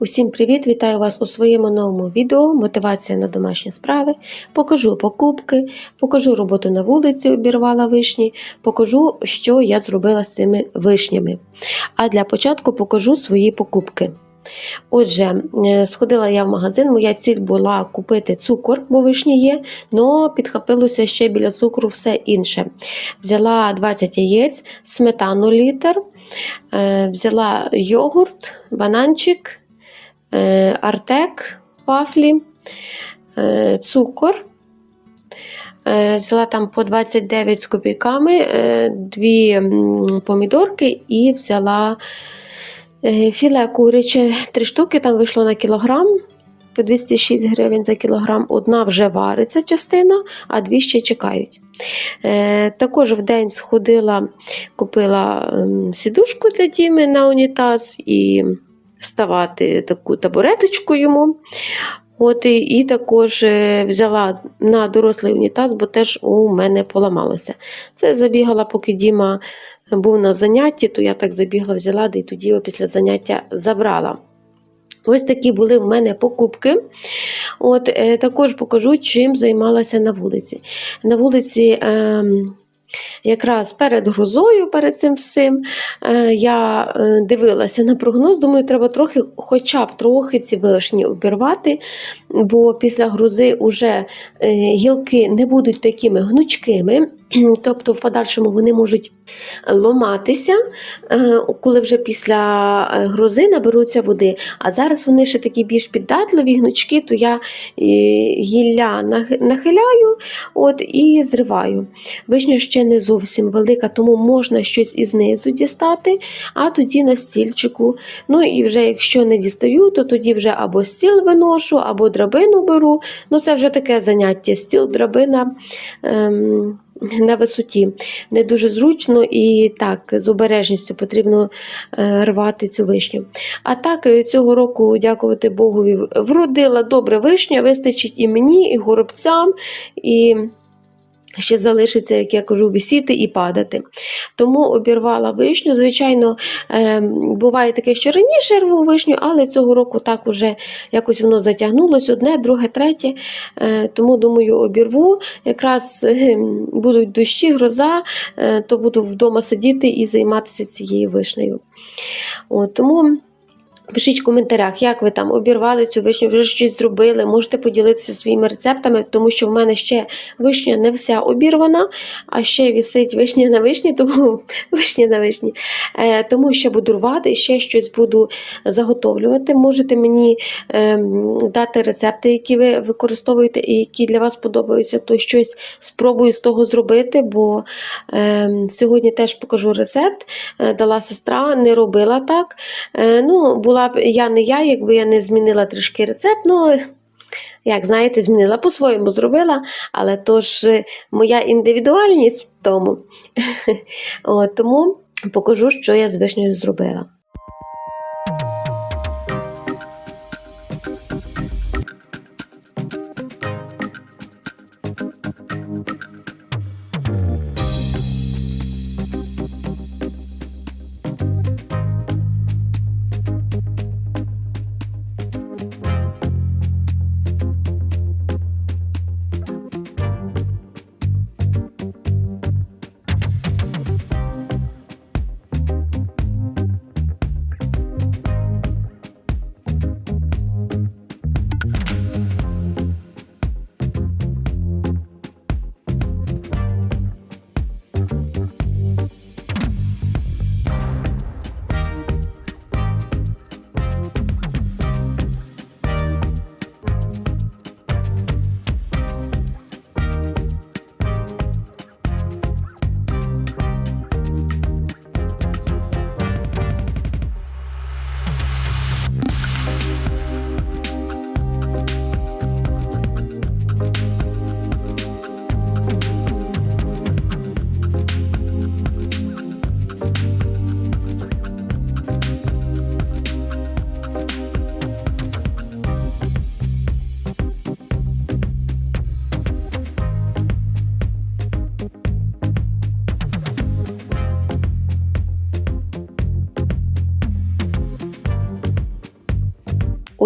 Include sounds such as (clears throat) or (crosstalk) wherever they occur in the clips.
Усім привіт! Вітаю вас у своєму новому відео Мотивація на домашні справи. Покажу покупки, покажу роботу на вулиці, обірвала вишні, покажу, що я зробила з цими вишнями. А для початку покажу свої покупки. Отже, е, сходила я в магазин, моя ціль була купити цукор, бо вишні є, але підхопилося ще біля цукру все інше. Взяла 20 яєць, сметану літр, е, взяла йогурт, бананчик, артек, вафлі, е, цукор. Е, Взяла там по 29 з копійками, е, дві помідорки і взяла е, філе куряче, три штуки, там вийшло на кілограм. По 206 гривень за кілограм. Одна вже вариться частина, а дві ще чекають. Е, також в день сходила, купила сідушку для Діми на унітаз і ставати таку табуреточку йому. От і, і також е, взяла на дорослий унітаз, бо теж у мене поламалося. Це забігала, поки Діма був на занятті, то я так забігла, взяла, да і тоді його після заняття забрала. Ось такі були в мене покупки. От, е, Також покажу, чим займалася на вулиці. На вулиці. Е, Якраз перед грозою, перед цим всім, е, я е, дивилася на прогноз, думаю, треба трохи, хоча б трохи ці вишні обірвати, бо після грози вже е, гілки не будуть такими гнучкими, (clears throat) тобто в подальшому вони можуть ломатися, е, коли вже після е, грози наберуться води. А зараз вони ще такі більш піддатливі, гнучки, то я е, гілля нахиляю от, і зриваю. Вишня ще не зовсім велика, тому можна щось із низу дістати, а тоді на стільчику. Ну і вже якщо не дістаю, то тоді вже або стіл виношу, або драбину беру. Ну це вже таке заняття. Стіл, драбина. Ем, на висоті не дуже зручно і так з обережністю потрібно е, рвати цю вишню. А так, е, цього року, дякувати Богові, вродила добре вишня, вистачить і мені, і горобцям, і ще залишиться, як я кажу, висіти і падати. Тому обірвала вишню. Звичайно, е, буває таке, що раніше рву вишню, але цього року так уже якось воно затягнулося, одне, друге, третє. Е, тому, думаю, обірву. Якраз е, будуть дощі, гроза, то буду вдома сидіти і займатися цією вишнею. От, тому. Пишіть в коментарях, як ви там обірвали цю вишню, вже щось зробили. Можете поділитися своїми рецептами, тому що в мене ще вишня не вся обірвана, а ще вісить вишня на вишні, тому (laughs) вишня на вишні. Е, тому ще буду рвати, ще щось буду заготовлювати. Можете мені ем, дати рецепти, які ви використовуєте і які для вас подобаються, то щось спробую з того зробити, бо ем, сьогодні теж покажу рецепт. Е, дала сестра, не робила так. Е, ну, була б я не я, якби я не змінила трішки рецепт. Ну, як знаєте, змінила по-своєму зробила, але то ж е, моя індивідуальність в тому. (laughs) Тому покажу, що я з вишнею зробила.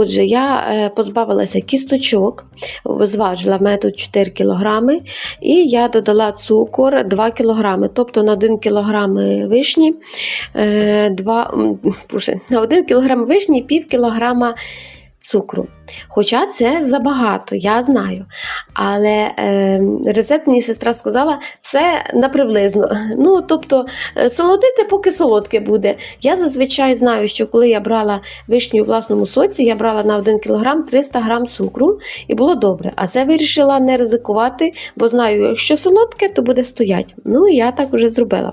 Отже, я е, позбавилася кісточок, зважила в мене тут 4 кг, і я додала цукор 2 кг, тобто на 1 кг вишні, е, 2, м, боже, на 1 кг вишні пів кілограма цукру. Хоча це забагато, я знаю. Але е, рецепт мені сестра сказала все на приблизно. Ну, тобто, е, солодити, поки солодке буде. Я зазвичай знаю, що коли я брала вишню у власному соці, я брала на 1 кг 300 г цукру і було добре. А це вирішила не ризикувати, бо знаю, якщо солодке, то буде стоять. Ну і я так вже зробила.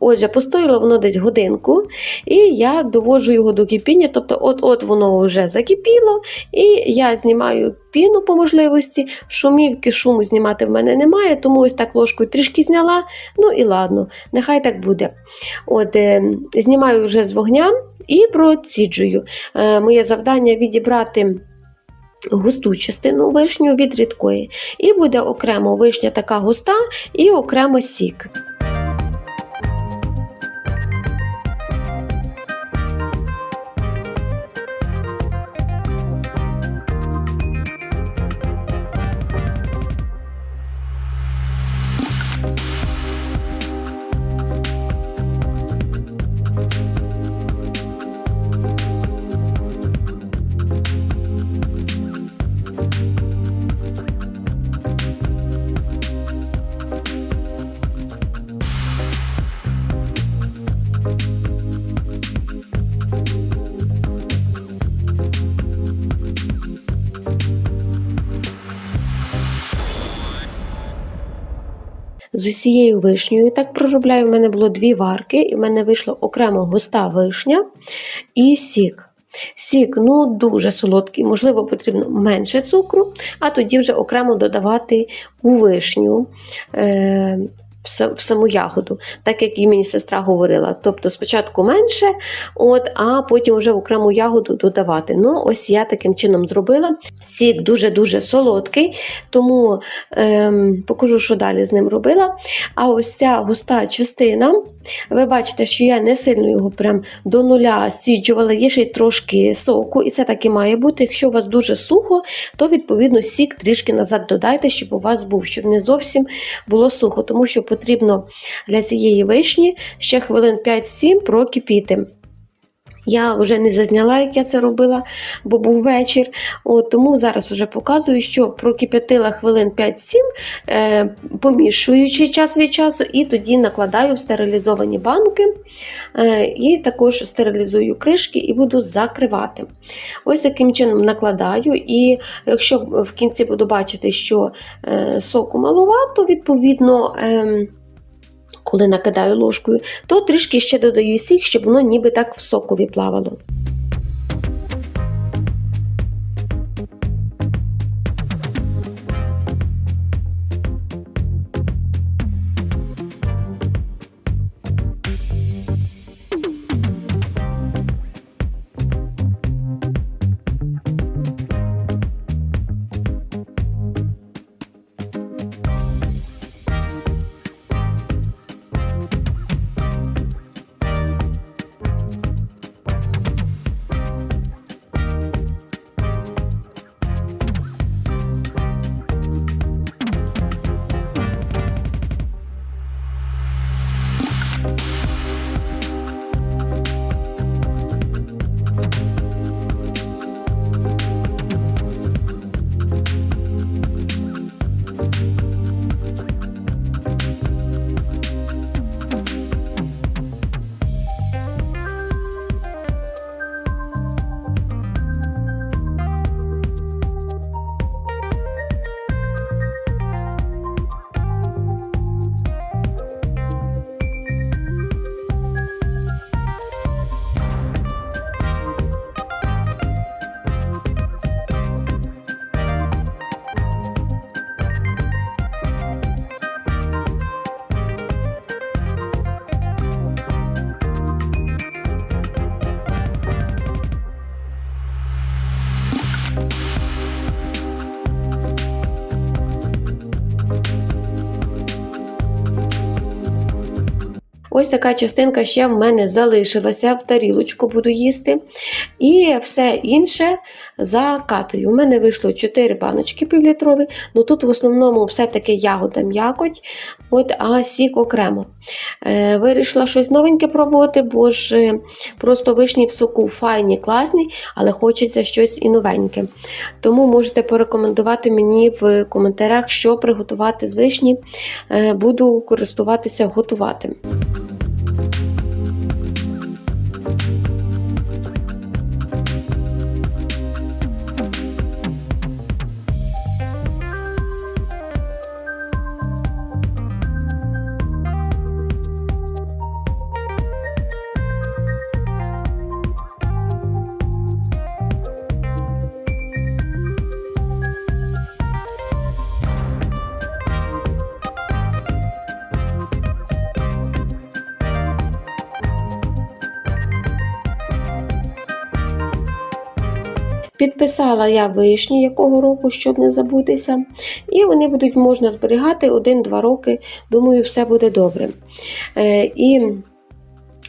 Отже, постояло воно десь годинку, і я доводжу його до кипіння, тобто от-от воно вже закипіло, і я знімаю піну по можливості. Шумівки шуму знімати в мене немає, тому ось так ложкою трішки зняла. Ну і ладно, нехай так буде. От, е, Знімаю вже з вогня і проціджую. Е, моє завдання відібрати. Густу частину вишню від рідкої. І буде окремо вишня така густа і окремо сік. З усією вишнею. Так проробляю. У мене було дві варки, і в мене вийшло окремо густа вишня і сік. Сік ну дуже солодкий, можливо, потрібно менше цукру, а тоді вже окремо додавати у вишню. Е, в саму ягоду, так як і мені сестра говорила. Тобто спочатку менше, от, а потім вже окрему ягоду додавати. Ну, ось я таким чином зробила. Сік дуже-дуже солодкий, тому ем, покажу, що далі з ним робила. А ось ця густа частина, ви бачите, що я не сильно його прям до нуля сіджувала, є ще й трошки соку, і це так і має бути. Якщо у вас дуже сухо, то відповідно сік трішки назад додайте, щоб у вас був, щоб не зовсім було сухо, тому що потрібно для цієї вишні ще хвилин 5-7 прокипіти. Я вже не зазняла, як я це робила, бо був вечір. От, тому зараз вже показую, що прокип'ятила хвилин 5-7, е, помішуючи час від часу, і тоді накладаю в стерилізовані банки, е, і також стерилізую кришки і буду закривати. Ось таким чином накладаю, і якщо в кінці буду бачити, що е, соку маловато, відповідно. Е, коли накидаю ложкою, то трішки ще додаю сік, щоб воно ніби так в сокові плавало. Ось така частинка ще в мене залишилася, в тарілочку буду їсти. І все інше закатую. У мене вийшло 4 баночки півлітрові, ну тут в основному все-таки ягода м'якоть, от, а сік окремо. Е, вирішила щось новеньке пробувати, бо ж е, просто вишні в соку файні, класні, але хочеться щось і новеньке. Тому можете порекомендувати мені в коментарях, що приготувати з вишні. Е, Буду користуватися готувати. Підписала я вишні якого року, щоб не забутися. І вони будуть можна зберігати 1-2 роки. Думаю, все буде добре. Е, і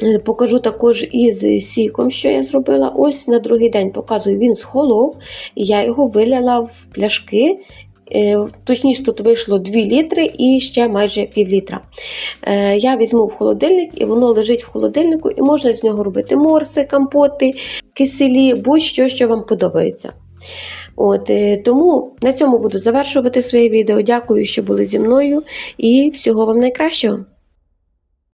е, покажу також із сіком, що я зробила. Ось на другий день показую, він схолов, і я його виляла в пляшки. Е, Точніше, тут вийшло 2 літри і ще майже пів літра. Е, Я візьму в холодильник, і воно лежить в холодильнику, і можна з нього робити морси, компоти, киселі, будь-що, що вам подобається. От, е, Тому на цьому буду завершувати своє відео. Дякую, що були зі мною, і всього вам найкращого!